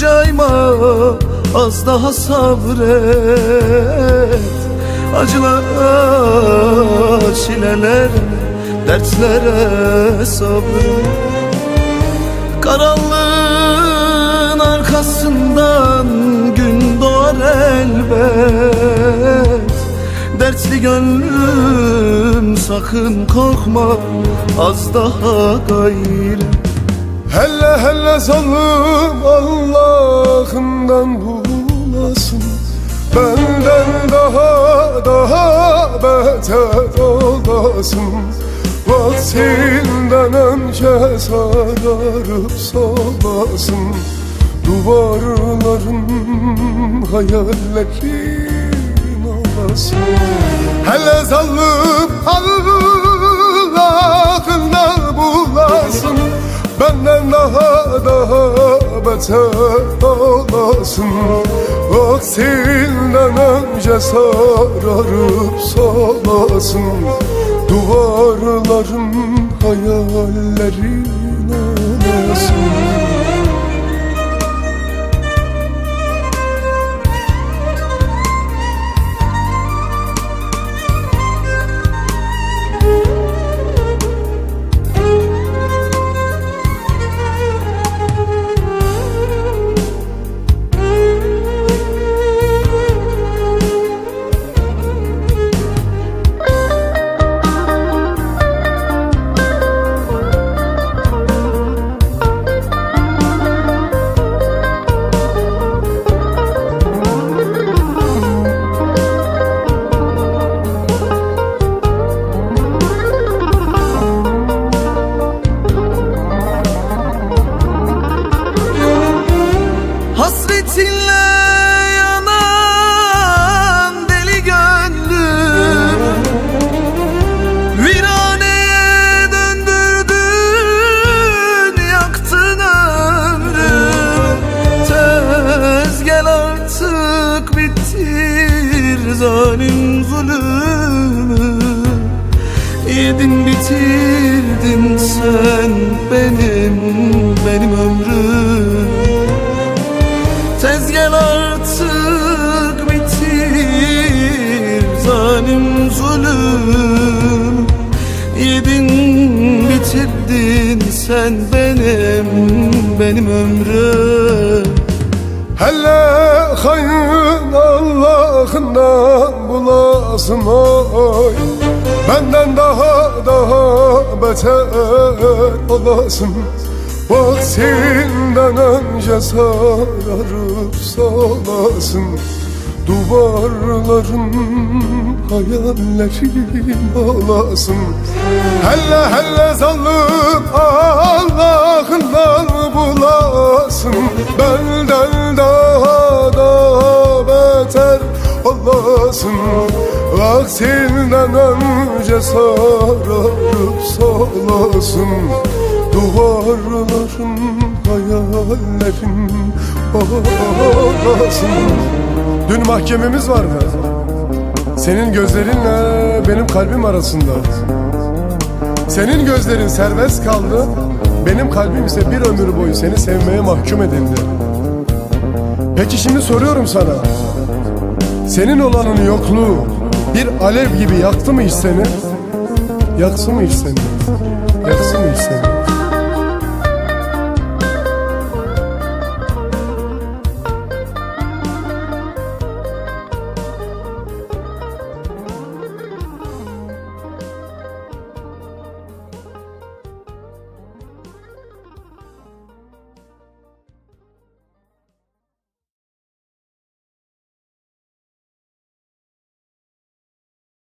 cayma az daha sabret. Acılara, çilelere, dertlere sabret. Karanlığın arkasından gün doğar elbet. Dertli gönlüm sakın korkma az daha gayret Helle helle zalim Allah'ından bulasın Benden daha daha beter olasın. Vaktinden önce sararıp solasın. Duvarların hayallerin olasın. Hele zalim Allah'ından Benden daha daha beter olasın? Vaktinden önce sararıp solasın. Duvarların hayallerin olasın Hasretinle yanan deli gönlüm Viraneye döndürdün yaktın ömrüm Tez gel artık bitir zalim zulümü. Yedin bitirdin sen benim benim ömrüm bitirdin sen benim benim ömrüm Hele hayın Allah'ından bulasın oy. Benden daha daha beter olasın. Vaktinden önce sararıp solasın Duvarların hayallerin olasın Helle helle zalim Allah'ından bulasın. Benden daha daha beter olasın Vaktinden önce sararıp solasın Duvarların hayallerin olasın Dün mahkememiz vardı Senin gözlerinle benim kalbim arasında Senin gözlerin serbest kaldı Benim kalbim ise bir ömür boyu seni sevmeye mahkum edildi Peki şimdi soruyorum sana Senin olanın yokluğu bir alev gibi yaktı mı hiç seni? Yaksın mı hiç seni? Yaksın mı hiç seni?